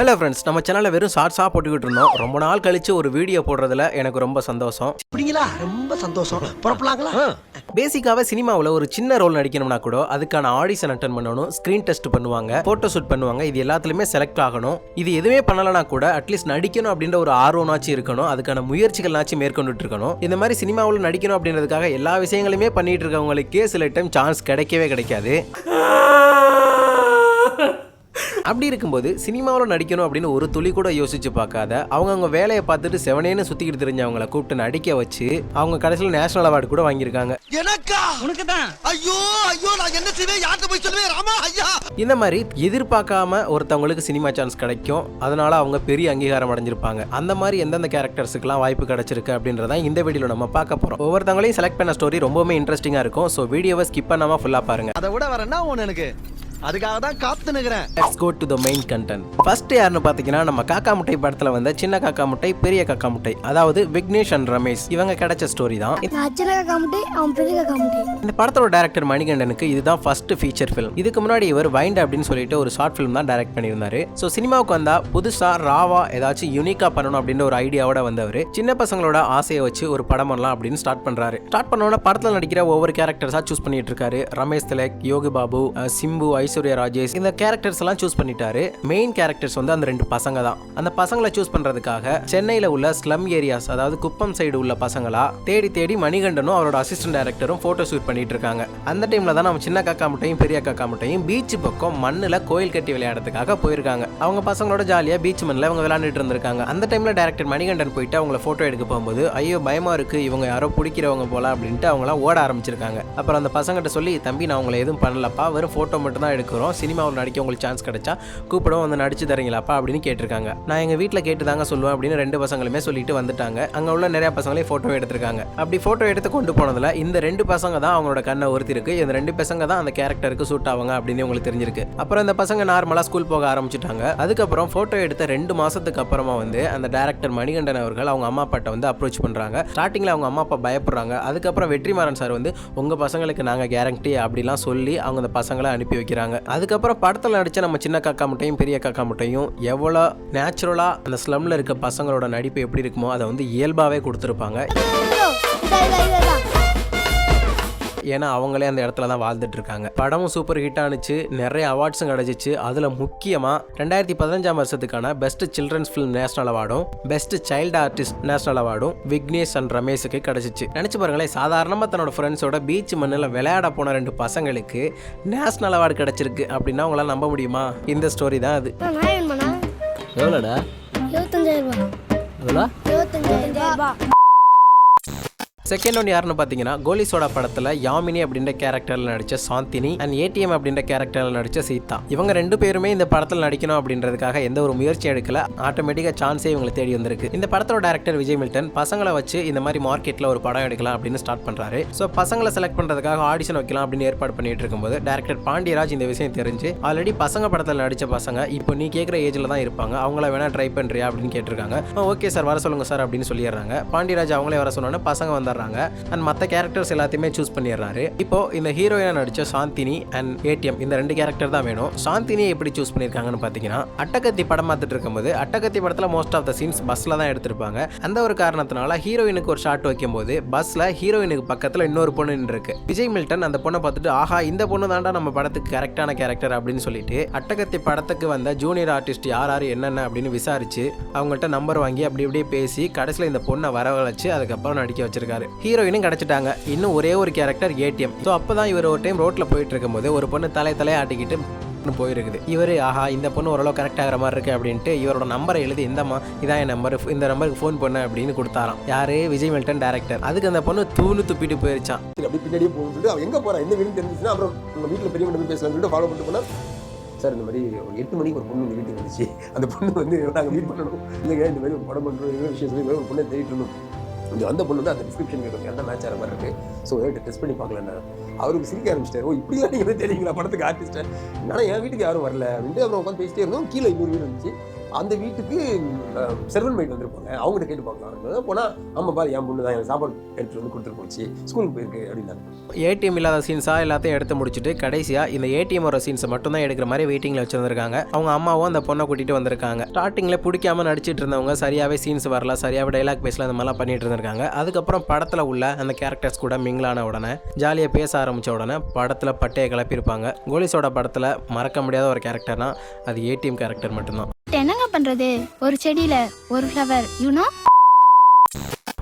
Hello friends நம்ம சேனலில் வெறும் ஷார்ட்ஸாக போட்டுக்கிட்டு இருந்தோம். ரொம்ப நாள் கழிச்சு ஒரு வீடியோ போடுறதுல எனக்கு ரொம்ப சந்தோஷம். அப்படிங்களா ரொம்ப சந்தோஷம். புறப்படலாங்களா? பேசிக்காவே சினிமாவில் ஒரு சின்ன ரோல் நடிக்கணும்னா கூட அதுக்கான ஆடிஷன் அட்டன் பண்ணணும் ஸ்க்ரீன் டெஸ்ட் பண்ணுவாங்க ஃபோட்டோ ஷூட் பண்ணுவாங்க இது எல்லாத்துலேயுமே செலக்ட் ஆகணும். இது எதுவுமே பண்ணலைனா கூட அட்லீஸ்ட் நடிக்கணும் அப்படின்ற ஒரு ஆர்வம்னாச்சும் இருக்கணும் அதுக்கான முயற்சிகள்னாச்சும் மேற்கொண்டுட்டு இருக்கணும். இந்த மாதிரி சினிமாவில் நடிக்கணும் அப்படின்றதுக்காக எல்லா விஷயங்களுமே பண்ணிட்டு இருக்கவங்களுக்கே சில டைம் சான்ஸ் கிடைக்கவே கிடைக்காது. அப்படி இருக்கும்போது சினிமாவில் நடிக்கணும் அப்படின்னு ஒரு துளி கூட யோசிச்சு பார்க்காத அவங்கவுங்க வேலையை பார்த்துட்டு செவனேன்னு சுற்றிக்கிட்டு தெரிஞ்சவங்கள கூப்பிட்டு நடிக்க வச்சு அவங்க கடைசியில் நேஷனல் அவார்டு கூட வாங்கியிருக்காங்க. எனக்கா? உனக்கு தான் ஐயோ ஐயோ நான் என்ன செய்வேன்? யார்கிட்ட போய் சொல்லுவேன்? ராமா ஐயா. இந்த மாதிரி எதிர்பார்க்காம ஒருத்தவங்களுக்கு சினிமா சான்ஸ் கிடைக்கும். அதனால அவங்க பெரிய அங்கீகாரம் அடைஞ்சிருப்பாங்க. அந்த மாதிரி எந்தெந்த கேரக்டர்ஸுக்குலாம் வாய்ப்பு கிடைச்சிருக்கு அப்படின்றத இந்த வீடியோவில் நம்ம பார்க்க போகிறோம் ஒவ்வொருத்தவங்களையும் செலக்ட் பண்ண ஸ்டோரி ரொம்பவுமே இன்ட்ரெஸ்டிங்காக இருக்கும். ஸோ வீடியோவை ஸ்கிப் பண்ணாமல் ஃபுல்லாக பாருங்க. அதை விட வேற என்ன ஒண்ணு எனக்கு அதுக்காக தான் காத்து நிக்கிறேன் let's go to the main content first யாருன்னு பார்த்தீங்கன்னா நம்ம காக்கா முட்டை படத்தில் வந்த சின்ன காக்கா முட்டை பெரிய காக்கா முட்டை. அதாவது விக்னேஷ் அண்ட் ரமேஷ். இவங்க கிடைச்ச ஸ்டோரி தான். சின்ன காமுட்டி அவன் பெரிய காமுட்டி இந்த படத்தோட டேரக்டர் மணிகண்டனுக்கு இதுதான் ஃபர்ஸ்ட் ஃபீச்சர் ஃபிலிம் இதுக்கு முன்னாடி இவர் வைண்ட் அப்படின்னு சொல்லிட்டு ஒரு ஷார்ட் ஃபிலிம் தான் டைரக்ட் பண்ணியிருந்தாரு. ஸோ சினிமாவுக்கு வந்தா புதுசா ராவா ஏதாச்சும் யூனிக்கா பண்ணணும் அப்படின்ற ஒரு ஐடியாவோட வந்தவர். சின்ன பசங்களோட ஆசையை வச்சு ஒரு படம் பண்ணலாம் அப்படின்னு ஸ்டார்ட் பண்றாரு. ஸ்டார்ட் பண்ணோட படத்தில் நடிக்கிற ஒவ்வொரு கேரக்டர்ஸா சூஸ் பண்ணிட்டு இருக்காரு. ரமேஷ் திலக் யோகி பாபு சிம்பு ஐஸ்வர்யா ராஜேஷ் இந்த கேரக்டர்ஸ் எல்லாம் சூஸ் பண்ணிட்டாரு. மெயின் கேரக்டர்ஸ் வந்து அந்த ரெண்டு பசங்க தான். அந்த பசங்களை சூஸ் பண்றதுக்காக சென்னையில உள்ள ஸ்லம் ஏரியாஸ் அதாவது குப்பம் சைடு உள்ள பசங்களா தேடி தேடி மணிகண்டனும் அவரோட அசிஸ்டன்ட் டைரக்டரும் போட்டோ ஷூட் பண்ணிட்டு இருக்காங்க. அந்த டைம்ல தான் நம்ம சின்ன காக்கா முட்டையும் பெரிய காக்கா முட்டையும் பீச் பக்கம் மண்ணுல கோயில் கட்டி விளையாடுறதுக்காக போயிருக்காங்க. அவங்க பசங்களோட ஜாலியா பீச் மண்ணில் அவங்க விளையாண்டுட்டு இருந்திருக்காங்க. அந்த டைம்ல டேரக்டர் மணிகண்டன் போயிட்டு அவங்கள போட்டோ எடுக்க போகும்போது ஐயோ பயமா இருக்கு. இவங்க யாரோ பிடிக்கிறவங்க போல அப்படின்ட்டு அவங்களாம் ஓட ஆரம்பிச்சிருக்காங்க. அப்புறம் அந்த பசங்கிட்ட சொல்லி தம்பி நான் அவங்கள எதுவும் பண்ணலப்பா. வெறும் போட்டோ மட்டும் தான் எடுக்கிறோம். சினிமாவில் நடிக்க உங்களுக்கு சான்ஸ் கிடைச்சா கூப்பிடும் வந்து நடிச்சு தரீங்களாப்பா அப்படின்னு கேட்டிருக்காங்க. நான் எங்கள் வீட்டில் கேட்டு தாங்க சொல்லுவேன் அப்படின்னு ரெண்டு பசங்களுமே சொல்லிட்டு வந்துட்டாங்க. அங்கே உள்ள நிறையா பசங்களையும் ஃபோட்டோ எடுத்திருக்காங்க. அப்படி ஃபோட்டோ எடுத்து கொண்டு போனதில் இந்த ரெண்டு பசங்க தான் அவங்களோட கண்ணை ஒருத்திருக்கு இந்த ரெண்டு பசங்க தான் அந்த கேரக்டருக்கு சூட் ஆவாங்க அப்படின்னு உங்களுக்கு தெரிஞ்சிருக்கு. அப்புறம் இந்த பசங்க நார்மலாக ஸ்கூல் போக ஆரம்பிச்சிட்டாங்க. அதுக்கப்புறம் ஃபோட்டோ எடுத்த ரெண்டு மாதத்துக்கு அப்புறமா வந்து அந்த டேரக்டர் மணிகண்டன் அவர்கள் அவங்க அம்மா அப்பாட்ட வந்து அப்ரோச் பண்ணுறாங்க ஸ்டார்டிங்கில் அவங்க அம்மா அப்பா பயப்படுறாங்க. அதுக்கப்புறம் வெற்றிமாறன் சார் வந்து உங்கள் பசங்களுக்கு நாங்கள் கேரண்டி அப்படிலாம் சொல்லி அவங்க அந்த பசங்களை அனுப்பி வைக்கிறாங்க. அதுக்கப்புறம் படத்தில் நடித்த நம்ம சின்ன காக்கா முட்டையும் பெரிய காக்கா முட்டையும் எவ்வளோ நேச்சுரலாக அந்த ஸ்லம்ல இருக்க பசங்களோட நடிப்பு எப்படி இருக்குமோ அதை வந்து இயல்பாகவே கொடுத்துருப்பாங்க. ஏன்னா அவங்களே அந்த இடத்துல தான் வாழ்ந்துட்டு இருக்காங்க படமும் சூப்பர் ஹிட் ஆனிச்சு. நிறைய அவார்ட்ஸும் கிடைச்சிச்சு. அதில் முக்கியமாக ரெண்டாயிரத்தி பதினஞ்சாம் வருஷத்துக்கான பெஸ்ட் சில்ட்ரன்ஸ் ஃபிலிம் நேஷனல் அவார்டும் பெஸ்ட் சைல்டு ஆர்டிஸ்ட் நேஷனல் அவார்டும் விக்னேஷ் அண்ட் ரமேஷுக்கு கிடைச்சிச்சு. நினச்சி பாருங்களேன் சாதாரணமாக தன்னோட ஃப்ரெண்ட்ஸோட பீச் மண்ணில் விளையாட போன ரெண்டு பசங்களுக்கு நேஷனல் அவார்டு கிடைச்சிருக்கு அப்படின்னா உங்களால் நம்ப முடியுமா? இந்த ஸ்டோரி தான் அது. எவ்வளோடா? இருபத்தஞ்சாயிரம் எவ்வளோ? இருபத்தஞ்சாயிரம் செகண்ட் ஒன் யாருன்னு பார்த்தீங்கன்னா கோலி சோடா படத்தில் யாமினி அப்படின்ற கேரக்டரில் நடித்த சாந்தினி அண்ட் ஏடிஎம் அப்படின்ற கேரக்டரில் நடித்த சீதா. இவங்க ரெண்டு பேருமே இந்த படத்தில் நடிக்கணும் அப்படின்றதுக்காக எந்த ஒரு முயற்சி எடுக்கல. ஆட்டோமேட்டிக்காக சான்ஸே இவங்களை தேடி வந்திருக்கு. இந்த படத்தோட டேரக்டர் விஜய் மில்டன் பசங்களை வச்சு இந்த மாதிரி மார்க்கெட்டில் ஒரு படம் எடுக்கலாம் அப்படின்னு ஸ்டார்ட் பண்ணுறாரு ஸோ பசங்களை செலக்ட் பண்ணுறதுக்காக ஆடிஷன் வைக்கலாம் அப்படின்னு ஏற்பாடு பண்ணிட்டு இருக்கும்போது டேரக்டர் பாண்டியராஜ் இந்த விஷயம் தெரிஞ்சு ஆல்ரெடி பசங்க படத்தில் நடித்த பசங்க இப்போ நீ கேட்குற ஏஜில் தான் இருப்பாங்க. அவங்கள வேணால் ட்ரை பண்ணுறியா அப்படின்னு கேட்டிருக்காங்க. ஓகே சார் வர சொல்லுங்கள் சார் அப்படின்னு சொல்லிடுறாங்க. பாண்டியராஜ் அவங்களே வர சொன்னோன்னே பசங்க வந்தார் பண்ணிடுறாங்க அண்ட் மற்ற கேரக்டர்ஸ் எல்லாத்தையுமே சூஸ் பண்ணிடுறாரு. இப்போ இந்த ஹீரோயினா நடிச்ச சாந்தினி அண்ட் ஏடிஎம் இந்த ரெண்டு கேரக்டர் தான் வேணும். சாந்தினியை எப்படி சூஸ் பண்ணியிருக்காங்கன்னு பார்த்தீங்கன்னா அட்டகத்தி படம் பார்த்துட்டு இருக்கும்போது அட்டகத்தி படத்தில் மோஸ்ட் ஆஃப் த சீன்ஸ் பஸ்ஸில் தான் எடுத்திருப்பாங்க. அந்த ஒரு காரணத்தினால ஹீரோயினுக்கு ஒரு ஷாட் வைக்கும்போது பஸ்ஸில் ஹீரோயினுக்கு பக்கத்தில் இன்னொரு பொண்ணு இருக்கு விஜய் மில்டன் அந்த பொண்ணை பார்த்துட்டு ஆஹா இந்த பொண்ணு தாண்டா நம்ம படத்துக்கு கரெக்டான கேரக்டர் அப்படின்னு சொல்லிட்டு அட்டகத்தி படத்துக்கு வந்த ஜூனியர் ஆர்டிஸ்ட் யார் யார் என்னென்ன அப்படின்னு விசாரிச்சு அவங்கள்ட்ட நம்பர் வாங்கி அப்படி அப்படியே பேசி கடைசியில் இந்த பொண்ணை வரவழைச்சு அதுக்கப்புறம் நடிக்க வச்சிருக்காரு. ஹீரோயினும் கிடைச்சிட்டாங்க. இன்னும் ஒரே ஒரு கேரக்டர் ஏடிஎம் ஸோ அப்போ தான் இவர் ஒரு டைம் ரோட்டில் போயிட்டு இருக்கும்போது ஒரு பொண்ணு தலை தலையை ஆட்டிக்கிட்டு போயிருக்குது. இவர் ஆஹா இந்த பொண்ணு ஓரளவு கரெக்ட் ஆகிற மாதிரி இருக்கு அப்படின்ட்டு இவரோட நம்பரை எழுதி இந்தம்மா இதான் என் நம்பர் இந்த நம்பருக்கு ஃபோன் பண்ண அப்படின்னு கொடுத்தாராம். யாரு? விஜய் மில்டன் டேரக்டர் அதுக்கு அந்த பொண்ணு தூணு துப்பிட்டு போயிருச்சான் அப்படி பின்னாடியே போகும்னு சொல்லிட்டு அவன் எங்கே போகிறான் எந்த வீடு தெரிஞ்சுன்னா அப்புறம் நம்ம வீட்டில் பெரிய மட்டும் பேசலாம்னு சொல்லிட்டு ஃபாலோ பண்ணிட்டு போனால் சார் இந்த மாதிரி ஒரு எட்டு மணிக்கு ஒரு பொண்ணு இந்த வீட்டுக்கு வந்துச்சு. அந்த பொண்ணு வந்து நாங்கள் மீட் பண்ணணும். இல்லைங்க இந்த மாதிரி ஒரு படம் பண்ணுறோம் விஷயம் சொல்லி ஒரு பொண்ணை தேடிட்டு இருந்தோம் கொஞ்சம் அந்த பொண்ணு வந்து அந்த டிஸ்கிரிப்ஷன் கேட்கும் எந்த மேட்ச் ஆகிற மாதிரி இருக்கு. ஸோ டெஸ்ட் பண்ணி பார்க்கலண்ணா அவருக்கு சிரிக்க ஆரம்பிச்சிட்டாரு. ஓ இப்படிலாம் நீங்கள் தெரியுங்களா? படத்துக்கு ஆர்டிஸ்ட்டை ஆனால் என் வீட்டுக்கு யாரும் வரல. அப்படின்ட்டு அப்புறம் உட்காந்து பேசிட்டே இருந்தோம். கீழே இன்னொரு வீடு இருந்துச்சு. அந்த வீட்டுக்கு செர்வன் மைட் வந்திருப்பாங்க. அவங்ககிட்ட கேட்டு பார்க்கலாம். போனால் ஆமாம் பாரு என் பொண்ணு தான் எனக்கு சாப்பாடு எடுத்துட்டு வந்து கொடுத்துட்டு போச்சு. ஸ்கூலுக்கு போயிருக்கு அப்படின்னாங்க. ஏடிஎம் இல்லாத சீன்ஸாக எல்லாத்தையும் எடுத்து முடிச்சுட்டு கடைசியாக இந்த ஏடிஎம் வர சீன்ஸை மட்டும் தான் எடுக்கிற மாதிரி வெயிட்டிங்கில் வச்சுருந்துருக்காங்க. அவங்க அம்மாவும் அந்த பொண்ணை கூட்டிகிட்டு வந்திருக்காங்க. ஸ்டார்டிங்கில் பிடிக்காம நடிச்சிட்டு இருந்தவங்க சரியாகவே சீன்ஸ் வரல சரியாகவே டைலாக் பேசல அந்த மாதிரிலாம் பண்ணிட்டு இருந்திருக்காங்க. அதுக்கப்புறம் படத்தில் உள்ள அந்த கேரக்டர்ஸ் கூட மிங்கிளான உடனே ஜாலியாக பேச ஆரம்பித்த உடனே படத்தில் பட்டையை கிளப்பியிருப்பாங்க. கோலிஸோட படத்தில் மறக்க முடியாத ஒரு கேரக்டர்னா அது ஏடிஎம் கேரக்டர் மட்டும்தான். என்னங்க பண்றது? ஒரு செடியில ஒரு ஃப்ளவர் யூனோ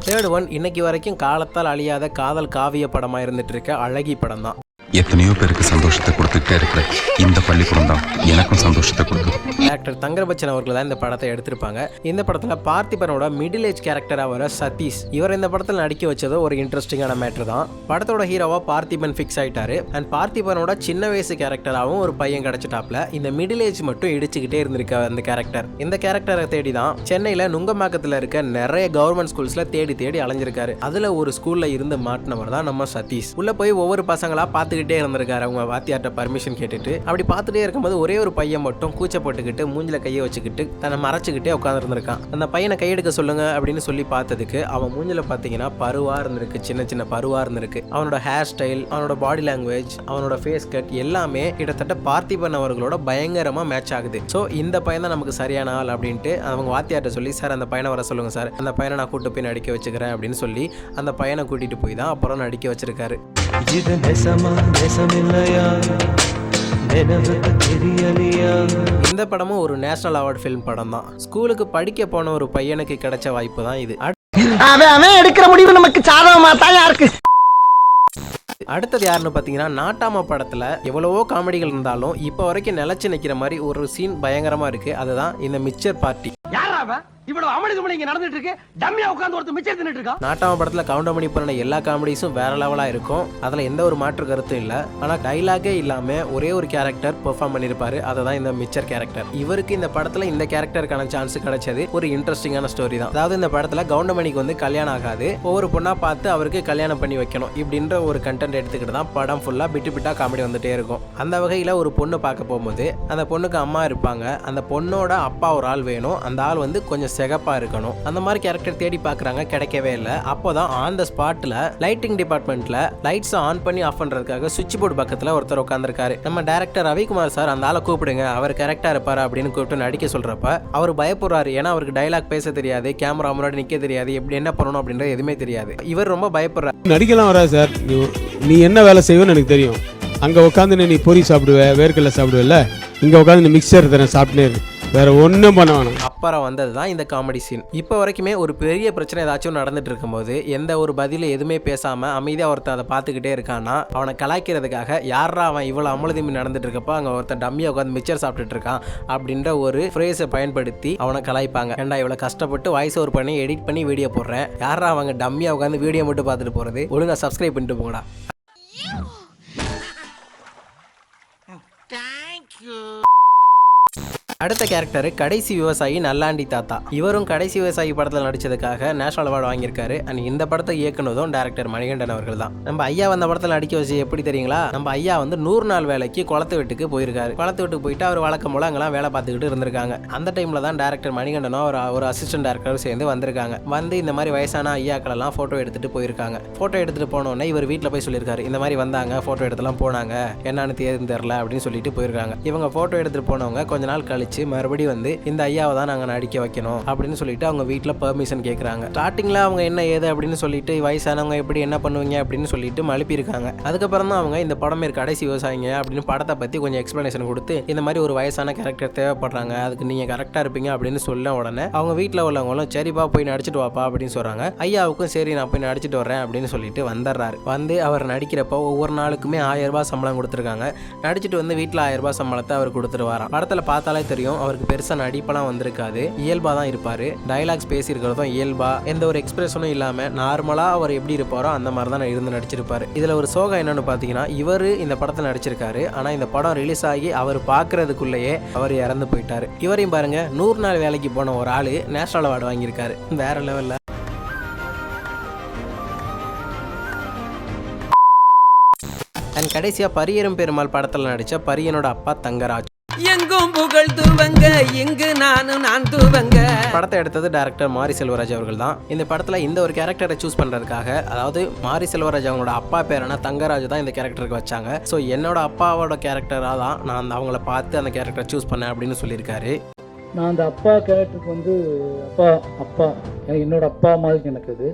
தேர்ட் ஒன் இன்னைக்கு வரைக்கும் காலத்தால் அழியாத காதல் காவிய படமாக இருந்துட்டு இருக்க அழகி படம் தான் எத்தனையோ பேருக்கு சந்தோஷத்தை கொடுத்துட்டே இருக்கிற இந்த பள்ளிக்கூடம் தான். எனக்கும் சந்தோஷத்தை கொடுக்கும் டாக்டர் தங்கர்பச்சன் அவர்கள் தான் இந்த படத்தை எடுத்திருப்பாங்க. இந்த படத்தில் பார்த்திபனோட மிடில் ஏஜ் கேரக்டராக வர சதீஷ் இவர் இந்த படத்தில் நடிக்க வச்சது ஒரு இன்ட்ரெஸ்டிங்கான மேட்ரு தான். படத்தோட ஹீரோவா பார்த்திபன் ஃபிக்ஸ் ஆயிட்டாரு. அண்ட் பார்த்திபனோட சின்ன வயசு கேரக்டராகவும் ஒரு பையன் கிடைச்சிட்டாப்ல. இந்த மிடில் ஏஜ் மட்டும் இடிச்சுக்கிட்டே இருந்திருக்க அந்த கேரக்டர் இந்த கேரக்டரை தேடி தான் சென்னையில் நுங்கம்பாக்கத்தில் இருக்க நிறைய கவர்மெண்ட் ஸ்கூல்ஸில் தேடி தேடி அலைஞ்சிருக்காரு. அதில் ஒரு ஸ்கூலில் இருந்து மாட்டினவர் தான் நம்ம சதீஷ். உள்ள போய் ஒவ்வொரு பசங்களா பார்த்துக்கிட்டு இருந்திருக்காரு அவங்க வாத்தியார்ட்ட பர்மிஷன் கேட்டுட்டு அப்படி பார்த்துட்டே இருக்கும்போது ஒரே ஒரு பையன் மட்டும் கூச்சப்பட்டுக்கிட்டு மூஞ்சில கையை வச்சுக்கிட்டு தன்னை மறைச்சிக்கிட்டே உட்காந்துருந்துருக்கான் அந்த பையனை கையெடுக்க சொல்லுங்க அப்படின்னு சொல்லி பார்த்ததுக்கு அவன் மூஞ்சில பார்த்தீங்கன்னா பருவா இருந்திருக்கு சின்ன சின்ன பருவா இருந்திருக்கு. அவனோட ஹேர் ஸ்டைல் அவனோட பாடி லாங்குவேஜ் அவனோட ஃபேஸ் கட் எல்லாமே கிட்டத்தட்ட பார்த்திபன் அவர்களோட பயங்கரமா மேட்ச் ஆகுது. ஸோ இந்த பையன் தான் நமக்கு சரியான ஆள் அப்படின்ட்டு அவங்க வாத்தியார்ட்ட சொல்லி சார் அந்த பையனை வர சொல்லுங்க சார். அந்த பையனை நான் கூட்டு போய் நடிக்க வச்சுக்கிறேன். அப்படின்னு சொல்லி அந்த பையனை கூட்டிட்டு போய் தான் அப்புறம் நடிக்க வச்சிருக்காரு. இது நெசமா நெசமில்லையா? நினைவுக்கு தெரியலையா? இந்த படமும் ஒரு நேஷனல் அவார்ட் ஃபிலிம் படம் தான் ஸ்கூலுக்கு படிக்க போன ஒரு பையனுக்கு கிடைச்ச வாய்ப்பு தான் இது. அவன் அவன் எடுக்கிற முடிவு நமக்கு சாதகமா தான் யாருக்கு? அடுத்தது யாருன்னு பார்த்தீங்கன்னா நாட்டாம படத்தில் எவ்வளவோ காமெடிகள் இருந்தாலும் இப்போ வரைக்கும் நிலச்சி நிற்கிற மாதிரி ஒரு சீன் பயங்கரமாக இருக்குது அதுதான் இந்த மிக்சர் பார்ட்டி. யாரா இவ்வளவு அமளி துமளி இங்க நடந்துட்டு இருக்கு. டம்மியா உட்கார்ந்து ஒருத்தர் மிச்சம் தின்னுட்டு இருக்கா நாட்டாம படத்தில் கவுண்டமணி பண்ண எல்லா காமெடிஸும் வேற லெவலாக இருக்கும். அதில் எந்த ஒரு மாற்று கருத்தும் இல்லை. ஆனால் டைலாகே இல்லாமல் ஒரே ஒரு கேரக்டர் பெர்ஃபார்ம் பண்ணியிருப்பாரு அதை தான் இந்த மிச்சர் கேரக்டர் இவருக்கு இந்த படத்தில் இந்த கேரக்டருக்கான சான்ஸ் கிடைச்சது ஒரு இன்ட்ரெஸ்டிங்கான ஸ்டோரி தான். அதாவது இந்த படத்தில் கவுண்டமணிக்கு வந்து கல்யாணம் ஆகாது. ஒவ்வொரு பொண்ணாக பார்த்து அவருக்கு கல்யாணம் பண்ணி வைக்கணும் இப்படின்ற ஒரு கண்டென்ட் எடுத்துக்கிட்டு தான் படம் ஃபுல்லாக பிட்டு பிட்டா காமெடி வந்துட்டே இருக்கும். அந்த வகையில் ஒரு பொண்ணு பார்க்க போகும்போது அந்த பொண்ணுக்கு அம்மா இருப்பாங்க. அந்த பொண்ணோட அப்பா ஒரு ஆள் வேணும். அந்த ஆள் வந்து கொஞ்சம் சிகப்பாக இருக்கணும். அந்த மாதிரி கேரக்டர் தேடி பார்க்குறாங்க கிடைக்கவே இல்லை. அப்போ தான் ஆன் த ஸ்பாட்டில் லைட்டிங் டிபார்ட்மெண்ட்டில் லைட்ஸை ஆன் பண்ணி ஆஃப் பண்ணுறதுக்காக சுவிட்ச் போர்டு பக்கத்தில் ஒருத்தர் உட்காந்துருக்காரு நம்ம டேரக்டர் ரவிக்குமார் சார் அந்த ஆளை கூப்பிடுங்க அவர் கரெக்டாக இருப்பார் அப்படின்னு கூப்பிட்டு நடிக்க சொல்கிறப்ப அவர் பயப்படுறாரு. ஏன்னா அவருக்கு டைலாக் பேச தெரியாது கேமரா முன்னாடி நிற்க தெரியாது எப்படி என்ன பண்ணணும் அப்படின்றது எதுவுமே தெரியாது. இவர் ரொம்ப பயப்படுறாரு. நடிக்கலாம் வராது சார் நீ- என்ன வேலை செய்வேன்னு எனக்கு தெரியும். அங்கே உட்காந்து நீ பொரி சாப்பிடுவ வேர்க்கடலை சாப்பிடுவேல இங்கே உட்காந்து நீ மிக்சர் தரேன் சாப்பிட்டே இருக்கு வேற ஒன்றும் பண்ண வேணாம். அப்புறம் வந்தது தான் இந்த காமெடி சீன் இப்போ வரைக்குமே ஒரு பெரிய பிரச்சனை ஏதாச்சும் நடந்துட்டு இருக்கும்போது எந்த ஒரு பதிலும் எதுவுமே பேசாம அமைதியாக ஒருத்தன் அதை பார்த்துக்கிட்டே இருக்கான்னா அவனை கலாய்க்கிறதுக்காக யாரா அவன் இவ்வளோ அமளதிமி நடந்துட்டு இருக்கப்போ அங்கே ஒருத்தன் டம்மியாக உட்காந்து மிச்சர் சாப்பிட்டுட்டு இருக்கான் அப்படின்ற ஒரு ஃப்ரேஸை பயன்படுத்தி அவனை கலாய்ப்பாங்க. ஏன்டா இவ்வளோ கஷ்டப்பட்டு வாய்ஸ் ஓவர் பண்ணி எடிட் பண்ணி வீடியோ போடுறேன்? யாரா அவங்க டம்மியாக உட்காந்து வீடியோ மட்டும் பார்த்துட்டு போகிறது ஒழுங்கா சப்ஸ்கிரைப் பண்ணிட்டு போங்கடா. அடுத்த கேரக்டர் கடைசி விவசாயி நல்லாண்டி தாத்தா. இவரும் கடைசி விவசாயி படத்தில் நடிச்சதுக்காக நேஷனல் அவார்டு வாங்கியிருக்காரு. அண்ட் இந்த படத்தை இயக்குனதும் டேரக்டர் மணிகண்டன் அவர்கள் தான். நம்ம ஐயா வந்த படத்தில் நடிக்க வச்சு எப்படி தெரியுங்களா? நம்ம ஐயா வந்து நூறு நாள் வேலைக்கு குளத்து வீட்டுக்கு போயிருக்காரு. குளத்து வீட்டுக்கு போயிட்டு அவர் வழக்கம் போல அங்கெல்லாம் வேலை பார்த்துக்கிட்டு இருந்திருக்காங்க. அந்த டைம்ல தான் டேரக்டர் மணிகண்டனும் ஒரு ஒரு அசிஸ்டன்ட் டேரக்டரும் சேர்ந்து வந்திருக்காங்க. வந்து இந்த மாதிரி வயசான ஐயாக்கள் எல்லாம் போட்டோ எடுத்துட்டு போயிருக்காங்க. போட்டோ எடுத்துட்டு போனோடனே இவர் வீட்டில் போய் சொல்லியிருக்காரு. இந்த மாதிரி வந்தாங்க போட்டோ எடுத்துலாம் போனாங்க. என்னன்னு தேர்ந்து தெரில அப்படின்னு சொல்லிட்டு போயிருக்காங்க. இவங்க போட்டோ எடுத்துட்டு போனவங்க கொஞ்ச நாள் கழிச்சு மறுபடியும் வந்து இந்த ஐயாவை தான் நாங்கள் நடிக்க வைக்கணும் அப்படின்னு சொல்லிட்டு அவங்க வீட்டில் பெர்மிஷன் கேட்குறாங்க ஸ்டார்டிங்கில் அவங்க என்ன ஏது அப்படின்னு சொல்லிட்டு வயசானவங்க எப்படி என்ன பண்ணுவீங்க அப்படின்னு சொல்லிட்டு மழுப்பியிருக்காங்க. அதுக்கப்புறம் தான் அவங்க இந்த படம் இருக்க கடைசி விவசாயிங்க அப்படின்னு படத்தை பற்றி கொஞ்சம் எக்ஸ்ப்ளனேஷன் கொடுத்து இந்த மாதிரி ஒரு வயசான கேரக்டர் தேவைப்படுறாங்க அதுக்கு நீங்கள் கரெக்டாக இருப்பீங்க அப்படின்னு சொல்ல உடனே அவங்க வீட்டில் உள்ளவங்களும் சரிப்பா போய் நடிச்சிட்டு வாப்பா அப்படின்னு சொல்கிறாங்க ஐயாவுக்கும் சரி நான் போய் நடிச்சிட்டு வரேன் அப்படின்னு சொல்லிட்டு வந்துடுறாரு. வந்து அவர் நடிக்கிறப்போ ஒவ்வொரு நாளுக்குமே ஆயிரம் ரூபாய் சம்பளம் கொடுத்துருக்காங்க. நடிச்சிட்டு வந்து வீட்டில் ஆயிரம் ரூபாய் சம்பளத்தை அவர் கொடுத்துட்டு வரான் படத்தில் பார்த்தாலே தெரியும். அவருக்கு பெருசாக நடிப்பெல்லாம் வந்திருக்காது. இயல்பாக தான் இருப்பார். டைலாக்ஸ் பேசியிருக்கிறதும் இயல்பா. எந்த ஒரு எக்ஸ்பிரஷனும் இல்லாமல் நார்மலாக அவர் எப்படி இருப்பாரோ அந்த மாதிரி தான் இருந்து நடிச்சிருப்பாரு. இதில் ஒரு சோகம் என்னன்னு பார்த்தீங்கன்னா இவர் இந்த படத்தில் நடிச்சிருக்காரு. ஆனால் இந்த படம் ரிலீஸ் ஆகி அவர் பார்க்கறதுக்குள்ளேயே அவர் இறந்து போயிட்டாரு. இவரையும் பாருங்க நூறு நாள் வேலைக்கு போன ஒரு ஆள் நேஷனல் அவார்டு வாங்கியிருக்காரு. வேற லெவலில் அண்ட் கடைசியாக பரியரும் பெருமாள் படத்தில் நடித்த பரியனோட அப்பா தங்கராஜ். எங்கும் புகழ் துவங்க இங்கு நானும் நான் துவங்க. படத்தை எடுத்தது டேரக்டர் மாரி செல்வராஜ் அவர்கள் தான் இந்த படத்தில் இந்த ஒரு கேரக்டரை சூஸ் பண்ணுறதுக்காக அதாவது மாரி செல்வராஜ் அவங்களோட அப்பா பேரான தங்கராஜ் தான் இந்த கேரக்டருக்கு வச்சாங்க. ஸோ என்னோட அப்பாவோட கேரக்டராக தான் நான் அந்த அவங்கள பார்த்து அந்த கேரக்டரை சூஸ் பண்ணேன் அப்படின்னு சொல்லியிருக்காரு. நான் அந்த அப்பா கேரக்டருக்கு வந்து அப்பா அப்பா என்னோட அப்பா மாதிரி எனக்கு அது.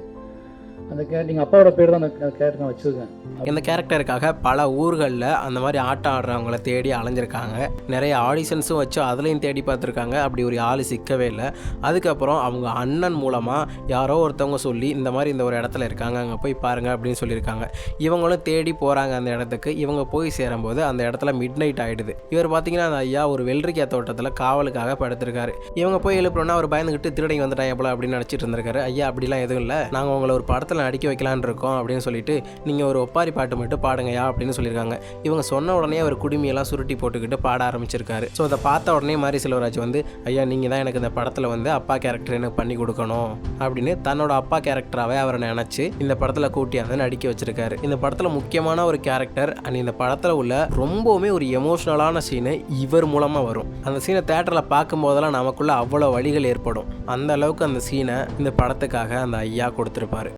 அந்த கே அப்பாவோட பேர் தான் அந்த கேரக்டர் நான் வச்சுருக்கேன். இந்த கேரக்டருக்காக பல ஊர்களில் அந்த மாதிரி ஆட்டம் ஆடுறவங்கள தேடி அலைஞ்சிருக்காங்க. நிறைய ஆடிஷன்ஸும் வச்சு அதுலேயும் தேடி பார்த்துருக்காங்க. அப்படி ஒரு ஆள் சிக்கவே இல்லை. அதுக்கப்புறம் அவங்க அண்ணன் மூலமாக யாரோ ஒருத்தவங்க சொல்லி இந்த மாதிரி இந்த ஒரு இடத்துல இருக்காங்க அங்கே போய் பாருங்கள் அப்படின்னு சொல்லியிருக்காங்க. இவங்களும் தேடி போகிறாங்க அந்த இடத்துக்கு. இவங்க போய் சேரும்போது அந்த இடத்துல மிட் நைட் ஆகிடுது இவர் பார்த்தீங்கன்னா அந்த ஐயா ஒரு வெள்ளரிக்காய் தோட்டத்தில் காவலுக்காக படுத்திருக்காரு. இவங்க போய் எழுப்புறோன்னா அவர் பயந்துக்கிட்டு திருடங்கி வந்துட்டாங்க போல அப்படின்னு நினச்சிட்டு இருந்திருக்காரு. ஐயா அப்படிலாம் எதுவும் இல்லை. நாங்கள் உங்களை ஒரு படத்தில் அடிக்க வைக்கலான்னு இருக்கோம் அப்படின்னு சொல்லிட்டு நீங்கள் ஒரு ஒப்பாரி பாட்டு மட்டும் பாடுங்கய்யா அப்படின்னு சொல்லியிருக்காங்க. இவங்க சொன்ன உடனே அவர் குடுமியெல்லாம் சுருட்டி போட்டுக்கிட்டு பாட ஆரம்பிச்சிருக்காரு. ஸோ அதை பார்த்த உடனே மாரி செல்வராஜ் வந்து ஐயா நீங்கள் தான் எனக்கு இந்த படத்தில் வந்து அப்பா கேரக்டர் எனக்கு பண்ணி கொடுக்கணும். அப்படின்னு தன்னோட அப்பா கேரக்டராகவே அவரை நினச்சி இந்த படத்தில் கூட்டியாந்து நடிக்க வச்சிருக்காரு. இந்த படத்தில் முக்கியமான ஒரு கேரக்டர் அண்ட் இந்த படத்தில் உள்ள ரொம்பவுமே ஒரு எமோஷ்னலான சீனு இவர் மூலமாக வரும். அந்த சீனை தேட்டரில் பார்க்கும்போதெல்லாம் நமக்குள்ள அவ்வளோ வழிகள் ஏற்படும். அந்த அளவுக்கு அந்த சீனை இந்த படத்துக்காக அந்த ஐயா கொடுத்துருப்பாரு.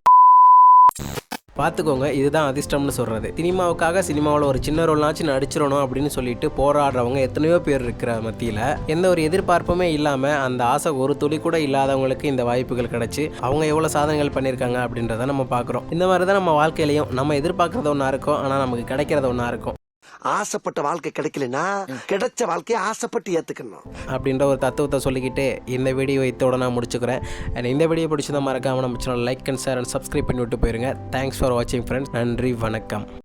பார்த்துக்கோங்க இதுதான் அதிர்ஷ்டம்னு சொல்கிறது சினிமாவுக்காக சினிமாவில் ஒரு சின்ன ரோல்னாச்சும் நடிச்சிடணும் அப்படின்னு சொல்லிட்டு போராடுறவங்க எத்தனையோ பேர் இருக்கிற மத்தியில் எந்த ஒரு எதிர்பார்ப்புமே இல்லாமல் அந்த ஆசை ஒரு துளி கூட இல்லாதவங்களுக்கு இந்த வாய்ப்புகள் கிடச்சி அவங்க எவ்வளோ சாதனைகள் பண்ணியிருக்காங்க அப்படின்றத நம்ம பார்க்குறோம். இந்த மாதிரி தான் நம்ம வாழ்க்கையிலையும் நம்ம எதிர்பார்க்குறது ஒன்றா இருக்கும் ஆனால் நமக்கு கிடைக்கிறது ஒன்றா இருக்கும். ஆசைப்பட்ட வாழ்க்கை கிடைக்கலனா கிடைச்ச வாழ்க்கையை ஆசைப்பட்டு ஏத்துக்கணும். அப்படின்ற ஒரு தத்துவத்தை சொல்லிக்கிட்டு இந்த வீடியோ இதோட நான் முடிச்சுக்கிறேன். அண்ட் இந்த வீடியோ பிடிச்சதா மறக்காம நம்ம channel like and share and subscribe பண்ணி விட்டு போயிருங்க. தேங்க்ஸ் ஃபார் வாட்சிங் ஃப்ரெண்ட்ஸ் நன்றி வணக்கம்.